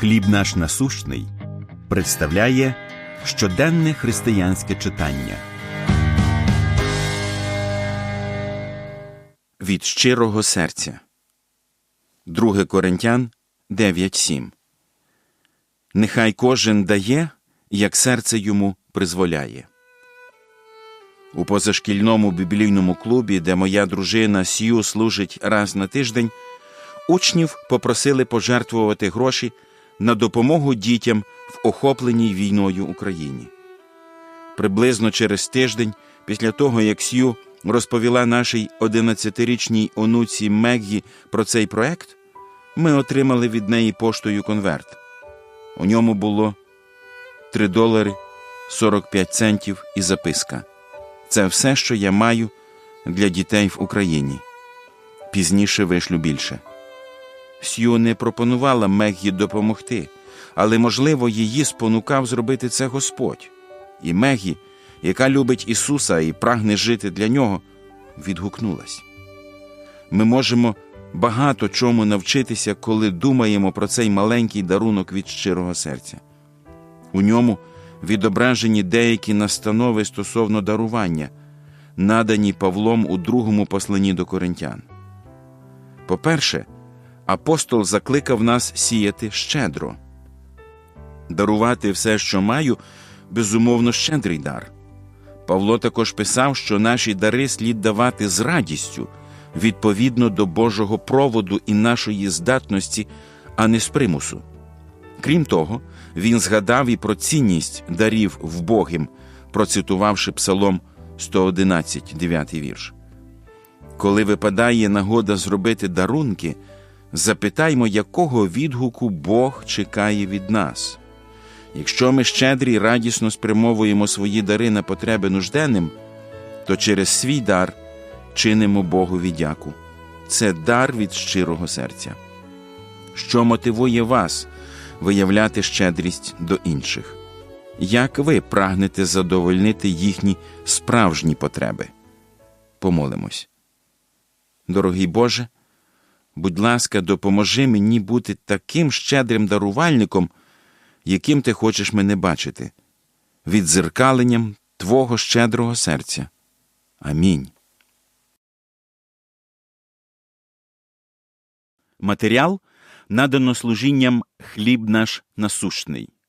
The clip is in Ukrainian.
Хліб наш насущний представляє щоденне християнське читання. Від щирого серця. 2 Коринтян 9.7 Нехай кожен дає, як серце йому призволяє. У позашкільному біблійному клубі, де моя дружина Сью служить раз на тиждень, учнів попросили пожертвувати гроші на допомогу дітям в охопленій війною Україні. Приблизно через тиждень, після того, як Сью розповіла нашій 11-річній онуці Меггі про цей проект, ми отримали від неї поштою конверт. У ньому було 3 долари 45 центів і записка. Це все, що я маю для дітей в Україні. Пізніше вишлю більше. Сью не пропонувала Меггі допомогти, але, можливо, її спонукав зробити це Господь. І Мегі, яка любить Ісуса і прагне жити для нього, відгукнулась. Ми можемо багато чому навчитися, коли думаємо про цей маленький дарунок від щирого серця. У ньому відображені деякі настанови стосовно дарування, надані Павлом у другому посланні до коринтян. По-перше, апостол закликав нас сіяти щедро. Дарувати все, що маю, безумовно, щедрий дар. Павло також писав, що наші дари слід давати з радістю, відповідно до Божого проводу і нашої здатності, а не з примусу. Крім того, він згадав і про цінність дарів вбогим, процитувавши Псалом 111, 9 вірш. Коли випадає нагода зробити дарунки, запитаймо, якого відгуку Бог чекає від нас. Якщо ми щедрі радісно спрямовуємо свої дари на потреби нужденним, то через свій дар чинимо Богові дяку. Це дар від щирого серця. Що мотивує вас виявляти щедрість до інших? Як ви прагнете задовольнити їхні справжні потреби? Помолимось. Дорогий Боже, будь ласка, допоможи мені бути таким щедрим дарувальником, яким ти хочеш мене бачити, відзеркаленням Твого щедрого серця. Амінь. Матеріал надано служінням Хліб наш насущний.